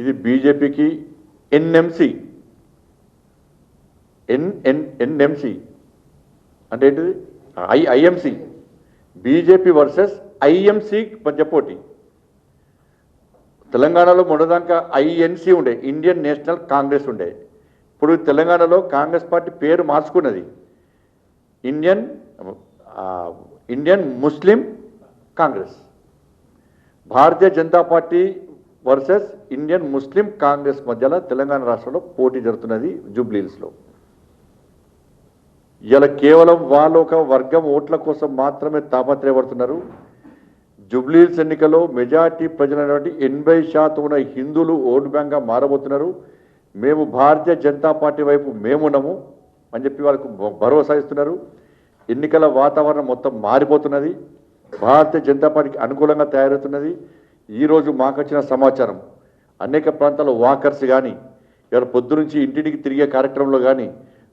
ఇది బీజేపీకి ఎన్ఎంసి. ఎన్ ఎన్ ఎన్ఎంసి. అంటే ఏంటిది? I IMC. BJP versus IMC మధ్య పోటీ. తెలంగాణలో మొదటిదాకా ఐఎన్సి ఉండే ఇండియన్ నేషనల్ కాంగ్రెస్ ఉండే. ఇప్పుడు తెలంగాణలో కాంగ్రెస్ పార్టీ పేరు మార్చుకున్నది. Indian Indian Muslim Congress. Bharatiya Janata Party versus Indian Muslim Congress మధ్యలో తెలంగాణ రాష్ట్రంలో పోటీ జరుగుతున్నది జూబ్లీహిల్స్లో. ఇలా కేవలం వాళ్ళు ఒక వర్గం ఓట్ల కోసం మాత్రమే తాపత్రయపడుతున్నారు. జూబ్లీహిల్స్ ఎన్నికల్లో మెజార్టీ ప్రజలైనటువంటి ఎనభై శాతం ఉన్న హిందువులు ఓటు బ్యాంక్గా మారబోతున్నారు. మేము భారతీయ జనతా పార్టీ వైపు మేమున్నాము అని చెప్పి వాళ్ళకు భరోసా ఇస్తున్నారు. ఎన్నికల వాతావరణం మొత్తం మారిపోతున్నది. భారతీయ జనతా పార్టీకి అనుకూలంగా తయారవుతున్నది. ఈరోజు మాకు వచ్చిన సమాచారం. అనేక ప్రాంతాల్లో వాకర్స్ కానీ ఇక్కడ పొద్దునుంచి ఇంటింటికి తిరిగే కార్యక్రమంలో కానీ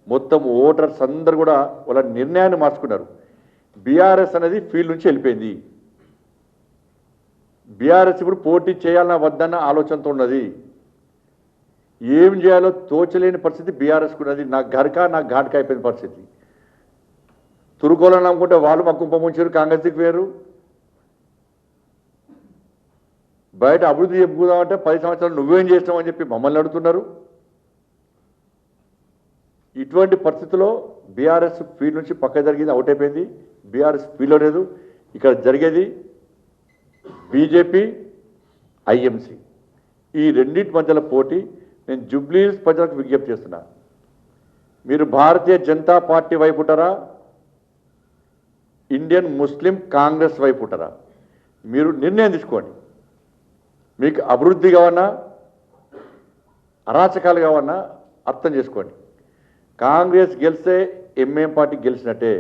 మొత్తం ఓటర్స్ అందరు కూడా వాళ్ళ నిర్ణయాన్ని మార్చుకున్నారు. బీఆర్ఎస్ అనేది ఫీల్డ్ నుంచి వెళ్ళిపోయింది. బీఆర్ఎస్ ఇప్పుడు పోటీ చేయాలన్నా వద్దన్న ఆలోచనతో ఉన్నది. ఏం చేయాలో తోచలేని పరిస్థితి బీఆర్ఎస్కు ఉన్నది. నా గరక నా ఘాట్క అయిపోయిన పరిస్థితి. తురుకోవాలని అనుకుంటే వాళ్ళు మా కుంభముంచారు కాంగ్రెస్కి వేరు బయట అభివృద్ధి చెప్పుకుందామంటే పది సంవత్సరాలు నువ్వేం చేసినావు అని చెప్పి మమ్మల్ని అడుగుతున్నారు. ఇటువంటి పరిస్థితుల్లో బీఆర్ఎస్ ఫీల్డ్ నుంచి పక్క జరిగింది అవుట్ అయిపోయింది. బీఆర్ఎస్ ఫీల్డ్లో లేదు ఇక్కడ జరిగేది బీజేపీ ఐఎంసీ. ఈ రెండింటి మధ్యలో పోటీ నేను జూబ్లీస్ ప్రజలకు విజ్ఞప్తి చేస్తున్నా. మీరు భారతీయ జనతా పార్టీ వైపు ఉంటారా? ఇండియన్ ముస్లిం కాంగ్రెస్ వైపు ఉంటారా? మీరు నిర్ణయం తీసుకోండి. మీకు అభివృద్ధి కావన్నా అరాచకాలు కావన్నా అర్థం చేసుకోండి. కాంగ్రెస్ గెలిస్తే ఎంఏం పార్టీ గెలిచినట్టే.